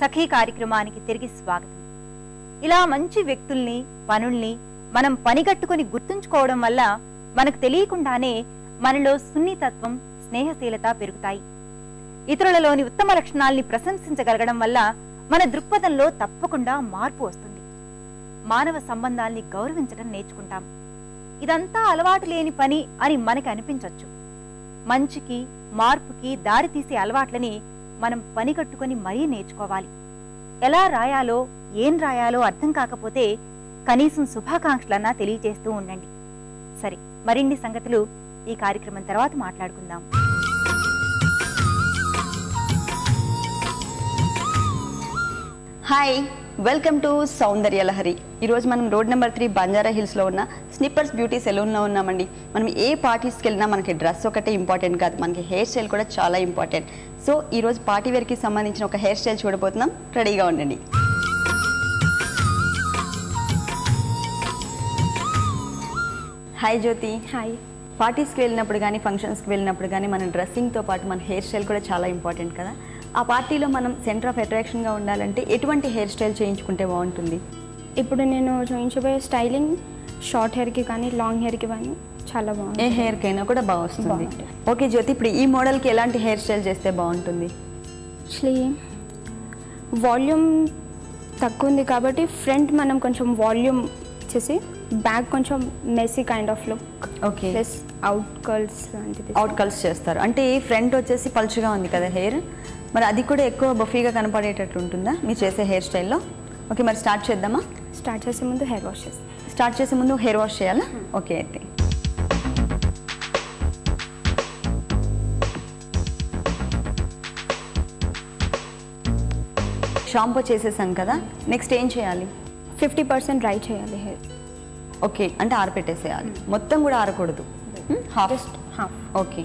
సఖీ కార్యక్రమానికి తిరిగి స్వాగతం. ఇలా మంచి వ్యక్తుల్ని పనుల్ని మనం పనిగట్టుకుని గుర్తుంచుకోవడం వల్ల మనకు తెలియకుండానే మనలో సున్నితత్వం స్నేహశీలత పెరుగుతాయి. ఇతరులలోని ఉత్తమ లక్షణాల్ని ప్రశంసించగలగడం వల్ల మన దృక్పథంలో తప్పకుండా మార్పు వస్తుంది. మానవ సంబంధాల్ని గౌరవించడం నేర్చుకుంటాం. ఇదంతా అలవాటు లేని పని అని మనకి అనిపించవచ్చు మంచికి మార్పుకి దారి తీసే అలవాట్లని మనం పని కట్టుకొని మరీ నేర్చుకోవాలి. ఎలా రాయాలో ఏం రాయాలో అర్థం కాకపోతే కనీసం శుభాకాంక్షలన్నా తెలియజేస్తూ ఉండండి. సరే మరిన్ని సంగతులు ఈ కార్యక్రమం తర్వాత మాట్లాడుకుందాం. Hi. Welcome to Soundarya Lahari. ఈరోజు మనం రోడ్ నెంబర్ త్రీ బంజారా హిల్స్లో ఉన్న స్నిప్పర్స్ బ్యూటీ సెలూన్లో ఉన్నామండి. మనం ఏ పార్టీస్కి వెళ్ళినా మనకి డ్రెస్ ఒకటే ఇంపార్టెంట్ కాదు. మనకి హెయిర్ స్టైల్ కూడా చాలా ఇంపార్టెంట్. సో ఈరోజు పార్టీ వేర్కి సంబంధించిన ఒక హెయిర్ స్టైల్ చూడబోతున్నాం. రెడీగా ఉండండి. హాయ్ జ్యోతి. హాయ్. పార్టీస్కి వెళ్ళినప్పుడు కానీ ఫంక్షన్స్కి వెళ్ళినప్పుడు కానీ మన డ్రెస్సింగ్తో పాటు మన హెయిర్ స్టైల్ కూడా చాలా ఇంపార్టెంట్ కదా. ఆ పార్టీలో మనం సెంటర్ ఆఫ్ అట్రాక్షన్గా ఉండాలంటే ఎటువంటి హెయిర్ స్టైల్ చేయించుకుంటే బాగుంటుంది? ఇప్పుడు నేను చూపించబోయే స్టైలింగ్ షార్ట్ హెయిర్కి కానీ లాంగ్ హెయిర్కి కానీ చాలా ఏ బాగుంది హెయిర్కైనా కూడా బాగా వస్తుంది. ఓకే జ్యోతి ఇప్పుడు ఈ మోడల్కి ఎలాంటి హెయిర్ స్టైల్ చేస్తే బాగుంటుంది? యాక్చువల్లీ వాల్యూమ్ తక్కువ ఉంది కాబట్టి ఫ్రంట్ మనం కొంచెం వాల్యూమ్ చేసి బ్యాక్ కొంచెం messy kind of look okay plus out curls లాంటిది. అవుట్ కల్స్ చేస్తారు. అంటే ఫ్రంట్ వచ్చేసి పలుచగా ఉంది కదా హెయిర్ మరి అది కూడా ఎక్కువ బఫీగా కనపడేటట్టు ఉంటుందా? మీరు చేసే హెయిర్ స్టైల్లో? ఓకే మరి స్టార్ట్ చేద్దామా? స్టార్ట్ చేసే ముందు హెయిర్ వాష్ చేస్తాం. స్టార్ట్ చేసే ముందు హెయిర్ వాష్ చేయాలా? ఓకే అయితే. షాంపూ చేసేసాం కదా నెక్స్ట్ ఏం చేయాలి? ఫిఫ్టీ పర్సెంట్ డ్రై చేయాలి హెయిర్. ఓకే అంటే ఆరపెట్టేసేయాలి. మొత్తం కూడా ఆరకూడదు. హాఫ్. ఓకే.